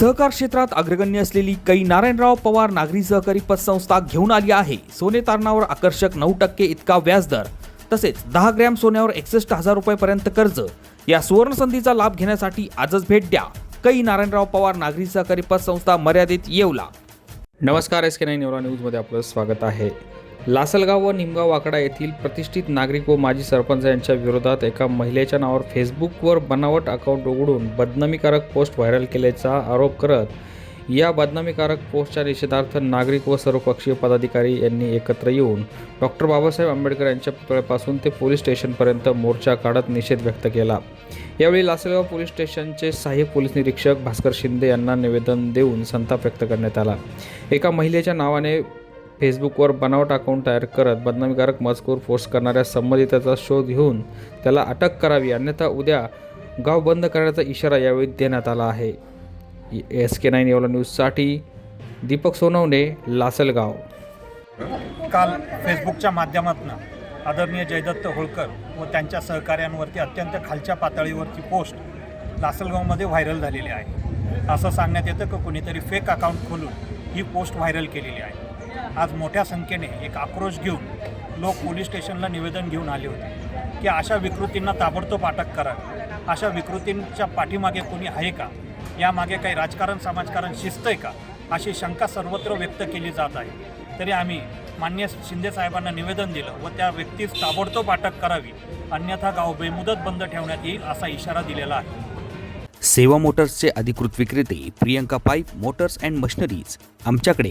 सहकार क्षेत्रात अग्रगण्य असलेली कै नारायणराव पवार नागरी सहकारी पतसंस्था घेऊन आली आहे. सोने तारणावर आकर्षक नऊ टक्के इतका व्याजदर तसेच दहा ग्रॅम सोन्यावर एकसष्ट हजार रुपयेपर्यंत कर्ज. या सुवर्णसंधीचा लाभ घेण्यासाठी आजच भेट द्या. कै नारायणराव पवार नागरी सहकारी पतसंस्था मर्यादित येवला. नमस्कार एस के नाईन न्यूजमध्ये आपलं स्वागत आहे. लासलगाव व निमगाव वाकडा येथील प्रतिष्ठित नागरिक व माजी सरपंच यांच्या विरोधात एका महिलेच्या नावावर फेसबुकवर बनावट अकाउंट उघडून बदनामीकारक पोस्ट व्हायरल केल्याचा आरोप करत या बदनामीकारक पोस्टच्या निषेधार्थ नागरिक व सर्वपक्षीय पदाधिकारी यांनी एकत्र येऊन डॉक्टर बाबासाहेब आंबेडकर यांच्या पुतळ्यापासून ते पोलीस स्टेशनपर्यंत मोर्चा काढत निषेध व्यक्त केला. यावेळी लासलगाव पोलीस स्टेशनचे सहाय्यक पोलीस निरीक्षक भास्कर शिंदे यांना निवेदन देऊन संताप व्यक्त करण्यात आला. एका महिलेच्या नावाने फेसबुकवर बनावट अकाउंट तयार करत बदनामीकारक मजकूर पोस्ट करणाऱ्या संबंधिताचा शोध घेऊन त्याला अटक करावी अन्यथा उद्या गाव बंद करण्याचा इशारा यावेळी देण्यात आला आहे. एस के नाईन एवला न्यूजसाठी दीपक सोनवणे लासलगाव. काल फेसबुकच्या माध्यमातून आदरणीय जयदत्त होळकर व त्यांच्या सहकाऱ्यांवरती अत्यंत खालच्या पातळीवरची पोस्ट लासलगावमध्ये व्हायरल झालेली आहे. असं सांगण्यात येतं की कुणीतरी फेक अकाउंट खोलून ही पोस्ट व्हायरल केलेली आहे. आज मोठ्या संख्येने एक आक्रोश घेऊन लोक पोलीस स्टेशनला निवेदन घेऊन आले होते की अशा विकृतींना ताबडतोब अटक करा. अशा विकृतींच्या पाठीमागे कोणी आहे का? यामागे काही राजकारण समाजकारण शिस्त आहे का? अशी शंका सर्वत्र व्यक्त केली जात आहे. तरी आम्ही मान्य शिंदे साहेबांना निवेदन दिलं व त्या व्यक्तीस ताबडतोब अटक करावी. अन्यथा गाव बेमुदत बंद ठेवण्यात येईल असा इशारा दिलेला आहे. सेवा मोटर्सचे अधिकृत विक्रेते Priyanka pipe motors and machineries आमच्याकडे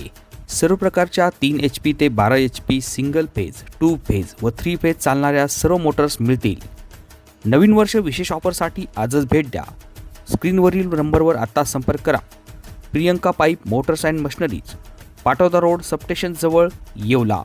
सर्व प्रकारच्या तीन एच पी ते बारा H P single phase two phase व थ्री फेज चालणाऱ्या सर्व मोटर्स मिळतील. नवीन वर्ष विशेष ऑफरसाठी आजच भेट द्या. स्क्रीनवरील नंबरवर आता संपर्क करा. Priyanka pipe motors and machineries Patoda road सबस्टेशनजवळ Yeola.